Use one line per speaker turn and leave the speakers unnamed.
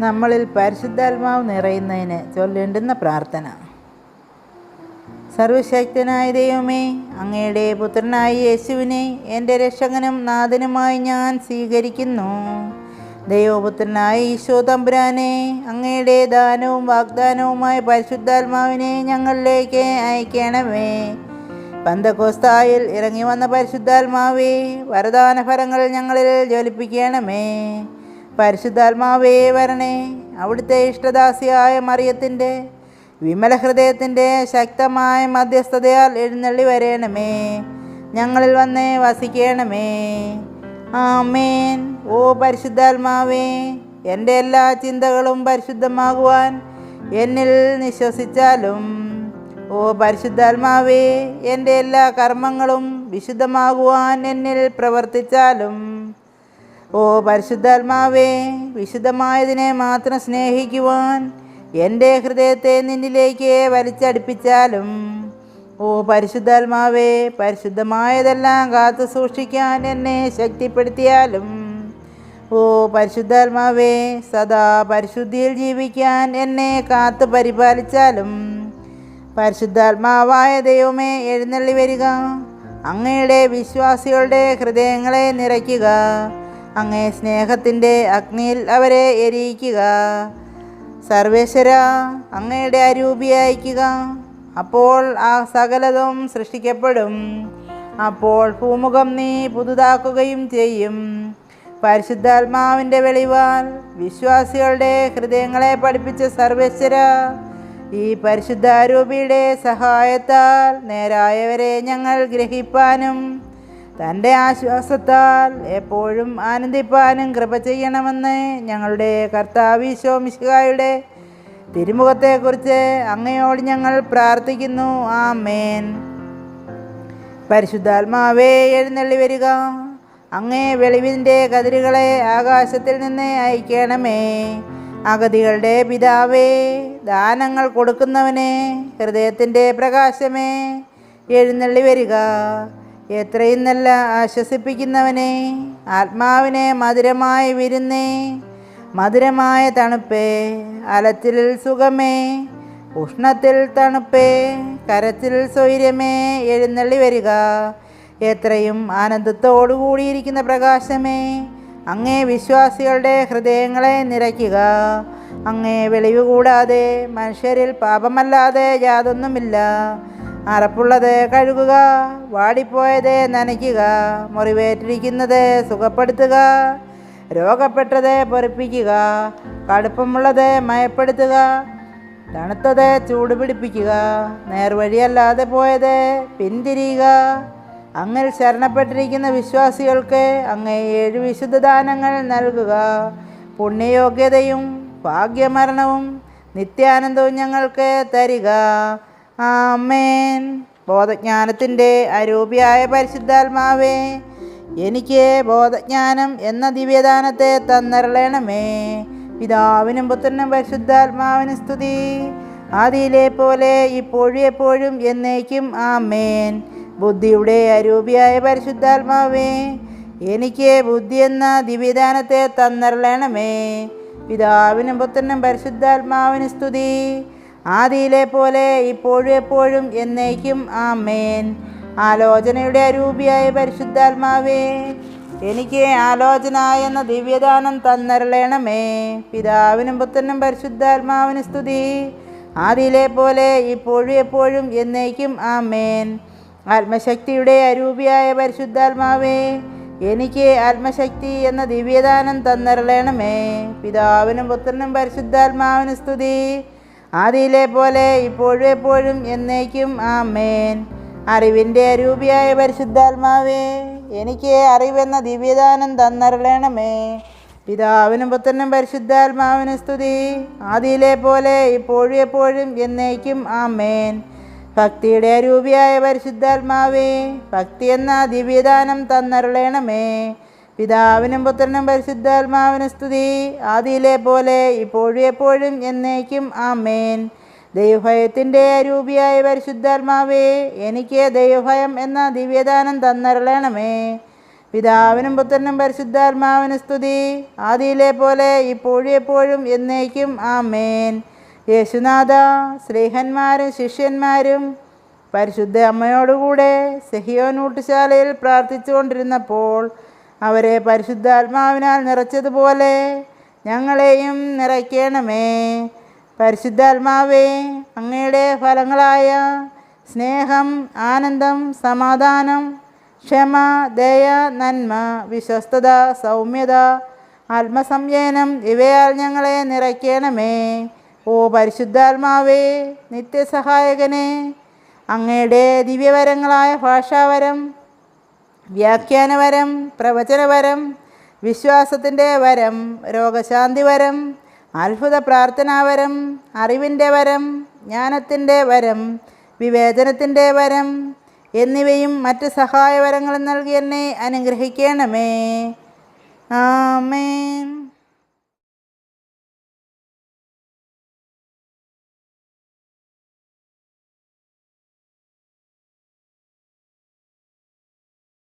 നമ്മളിൽ പരിശുദ്ധാത്മാവ് നിറയുന്നതിന് ചൊല്ലേണ്ടുന്ന പ്രാർത്ഥന. സർവശക്തനായ ദൈവമേ അങ്ങയുടെ പുത്രനായ യേശുവിനെ എന്റെ രക്ഷകനും നാഥനുമായി ഞാൻ സ്വീകരിക്കുന്നു. ദൈവപുത്രനായ ഈശോ തമ്പുരാനെ അങ്ങയുടെ ദാനവും വാഗ്ദാനവുമായ പരിശുദ്ധാത്മാവിനെ ഞങ്ങളിലേക്ക് അയക്കണമേ. പന്തക്കോസ്തായിൽ ഇറങ്ങി വന്ന പരിശുദ്ധാത്മാവേ വരദാന ഫലങ്ങൾ ഞങ്ങളിൽ ജ്വലിപ്പിക്കണമേ. പരിശുദ്ധാത്മാവേ വരണേ. അവിടുത്തെ ഇഷ്ടദാസിയായ മറിയത്തിന്റെ വിമല ഹൃദയത്തിന്റെ ശക്തമായ മധ്യസ്ഥതയാൽ എഴുന്നള്ളി വരേണമേ. ഞങ്ങളിൽ വന്ന് വസിക്കണമേ. ആമേൻ. ഓ പരിശുദ്ധാത്മാവേ എന്റെ എല്ലാ ചിന്തകളും പരിശുദ്ധമാകുവാൻ എന്നിൽ നിശ്വസിച്ചാലും ഓ പരിശുദ്ധാത്മാവേ എന്റെ എല്ലാ കർമ്മങ്ങളും വിശുദ്ധമാകുവാൻ എന്നിൽ പ്രവർത്തിച്ചാലും ഓ പരിശുദ്ധാത്മാവേ വിശുദ്ധമായതിനെ മാത്രം സ്നേഹിക്കുവാൻ എന്റെ ഹൃദയത്തെ നിന്നിലേക്ക് വലിച്ചടുപ്പിച്ചാലും ഓ പരിശുദ്ധാത്മാവേ പരിശുദ്ധമായതെല്ലാം കാത്തു സൂക്ഷിക്കാൻ എന്നെ ശക്തിപ്പെടുത്തിയാലും ഓ പരിശുദ്ധാത്മാവേ സദാ പരിശുദ്ധിയിൽ ജീവിക്കാൻ എന്നെ കാത്തു പരിപാലിച്ചാലും പരിശുദ്ധാത്മാവായ ദൈവമേ എഴുന്നള്ളി വരിക അങ്ങയുടെ വിശ്വാസികളുടെ ഹൃദയങ്ങളെ നിറയ്ക്കുക അങ്ങേ സ്നേഹത്തിന്റെ അഗ്നിയിൽ അവരെ എരിയിക്കുക. സർവേശ്വര അങ്ങയുടെ അരൂപി അയക്കുക. അപ്പോൾ ആ സകലതും സൃഷ്ടിക്കപ്പെടും. അപ്പോൾ ഭൂമുഖം നീ പുതുതാക്കുകയും ചെയ്യും. പരിശുദ്ധാത്മാവിന്റെ വെളിവാൽ വിശ്വാസികളുടെ ഹൃദയങ്ങളെ പഠിപ്പിച്ച സർവേശ്വര ഈ പരിശുദ്ധാരൂപിയുടെ സഹായത്താൽ നേരായവരെ ഞങ്ങൾ ഗ്രഹിപ്പാനും തന്റെ ആശ്വാസത്താൽ എപ്പോഴും ആനന്ദിപ്പാനും കൃപ ചെയ്യണമെന്ന് ഞങ്ങളുടെ കർത്താവീശോ മിശിഹായുടെ തിരുമുഖത്തെക്കുറിച്ച് അങ്ങയോട് ഞങ്ങൾ പ്രാർത്ഥിക്കുന്നു. ആ മേൻ പരിശുദ്ധാത്മാവേ എഴുന്നള്ളി വരിക. അങ്ങേ വെളിവിന്റെ കതിരുകളെ ആകാശത്തിൽ നിന്ന് അയക്കണമേ. അഗതികളുടെ പിതാവേ ദാനങ്ങൾ കൊടുക്കുന്നവനെ ഹൃദയത്തിന്റെ പ്രകാശമേ എഴുന്നള്ളി വരിക. എത്രയും നല്ല ആശ്വസിപ്പിക്കുന്നവനെ ആത്മാവിനെ മധുരമായി വിരുന്നേ മധുരമായ തണുപ്പേ അലത്തിൽ സുഖമേ ഉഷ്ണത്തിൽ തണുപ്പേ കരത്തിൽ സ്വൈര്യമേ എഴുന്നള്ളി വരിക. എത്രയും ആനന്ദത്തോടു കൂടിയിരിക്കുന്ന പ്രകാശമേ അങ്ങേ വിശ്വാസികളുടെ ഹൃദയങ്ങളെ നിറയ്ക്കുക. അങ്ങേ വെളിവ് കൂടാതെ മനുഷ്യരിൽ പാപമല്ലാതെ യാതൊന്നുമില്ല. അറപ്പുള്ളത് കഴുകുക വാടിപ്പോയത് നനയ്ക്കുക മുറിവേറ്റിരിക്കുന്നത് സുഖപ്പെടുത്തുക രോഗപ്പെട്ടത് പൊറിപ്പിക്കുക കടുപ്പമുള്ളത് മയപ്പെടുത്തുക തണുത്തത് ചൂടുപിടിപ്പിക്കുക നേർവഴിയല്ലാതെ പോയത് പിന്തിരിയുക. അങ്ങിൽ ശരണപ്പെട്ടിരിക്കുന്ന വിശ്വാസികൾക്ക് അങ്ങേ ഏഴ് വിശുദ്ധ ദാനങ്ങൾ നൽകുക. പുണ്യയോഗ്യതയും ഭാഗ്യമരണവും നിത്യാനന്ദവും ഞങ്ങൾക്ക് തരിക. ആമേൻ. ബോധജ്ഞാനത്തിന്റെ അരൂപിയായ പരിശുദ്ധാത്മാവേ എനിക്ക് ബോധജ്ഞാനം എന്ന ദിവ്യദാനത്തെ തന്നരളണമേ. പിതാവിനും പുത്രനും പരിശുദ്ധാത്മാവിന് സ്തുതി. ആദിയിലെ പോലെ ഇപ്പോഴും എപ്പോഴും എന്നേക്കും ആമേൻ. ബുദ്ധിയുടെ അരൂപിയായ പരിശുദ്ധാത്മാവേ എനിക്ക് ബുദ്ധി എന്ന ദിവ്യദാനത്തെ തന്നരളണമേ. പിതാവിനും പുത്രനും പരിശുദ്ധാത്മാവിന് സ്തുതി. ആദിയിലെ പോലെ ഇപ്പോഴും എപ്പോഴും എന്നേക്കും ആമേൻ. ആലോചനയുടെ അരൂപിയായ പരിശുദ്ധാത്മാവേ എനിക്ക് ആലോചന എന്ന ദിവ്യദാനം തന്നരളേണമേ. പിതാവിനും പുത്രനും പരിശുദ്ധാത്മാവിന് സ്തുതി. ആദിയിലെ പോലെ ഇപ്പോഴും എപ്പോഴും എന്നേക്കും ആമേൻ. ആത്മശക്തിയുടെ അരൂപിയായ പരിശുദ്ധാത്മാവേ എനിക്ക് ആത്മശക്തി എന്ന ദിവ്യദാനം തന്നരളേണമേ. പിതാവിനും പുത്രനും പരിശുദ്ധാത്മാവിന് സ്തുതി. ആദിയിലെ പോലെ ഇപ്പോഴും എപ്പോഴും എന്നേക്കും ആമേൻ. അറിവിന്റെ അരൂപിയായ പരിശുദ്ധാത്മാവേ എനിക്ക് അറിവെന്ന ദിവ്യദാനം തന്നരളണമേ. പിതാവിനും പുത്രനും പരിശുദ്ധാത്മാവിനും സ്തുതി. ആദിയിലെ പോലെ ഇപ്പോഴും എപ്പോഴും എന്നേക്കും ആമേൻ. ഭക്തിയുടെ അരൂപിയായ പരിശുദ്ധാത്മാവേ ഭക്തി എന്ന ദിവ്യദാനം തന്നരുളേണമേ. പിതാവിനും പുത്രനും പരിശുദ്ധാത്മാവിനും സ്തുതി. ആദിയിലെ പോലെ ഇപ്പോഴും എപ്പോഴും എന്നേക്കും ആമേൻ. ദൈവഭയത്തിന്റെ അരൂപിയായ പരിശുദ്ധാത്മാവേ എനിക്ക് ദൈവഭയം എന്ന ദിവ്യദാനം തന്നരളണമേ. പിതാവിനും പുത്രനും പരിശുദ്ധാത്മാവിനും സ്തുതി. ആദിയിലെ പോലെ ഇപ്പോഴും എപ്പോഴും എന്നേക്കും ആമേൻ. യേശുനാഥ സ്നേഹന്മാരും ശിഷ്യന്മാരും പരിശുദ്ധ അമ്മയോടുകൂടെ സെഹിയോൻ ഊട്ടുശാലയിൽ പ്രാർത്ഥിച്ചുകൊണ്ടിരുന്നപ്പോൾ അവരെ പരിശുദ്ധാത്മാവിനാൽ നിറച്ചതുപോലെ ഞങ്ങളെയും നിറയ്ക്കണമേ. പരിശുദ്ധാത്മാവേ അങ്ങയുടെ ഫലങ്ങളായ സ്നേഹം ആനന്ദം സമാധാനം ക്ഷമ ദയ നന്മ വിശ്വസ്തത സൗമ്യത ആത്മസംയനം ഇവയാൽ ഞങ്ങളെ നിറയ്ക്കണമേ. ഓ പരിശുദ്ധാത്മാവേ നിത്യസഹായകനെ അങ്ങയുടെ ദിവ്യവരങ്ങളായ ഭാഷാവരം വ്യാഖ്യാനവരം പ്രവചനവരം വിശ്വാസത്തിന്റെ വരം രോഗശാന്തി വരം അത്ഭുത പ്രാർത്ഥനാവരം അറിവിന്റെ വരം ജ്ഞാനത്തിന്റെ വരം വിവേചനത്തിന്റെ വരം എന്നിവയും മറ്റ് സഹായവരങ്ങളും നൽകി എന്നെ അനുഗ്രഹിക്കണമേ. ആമേൻ.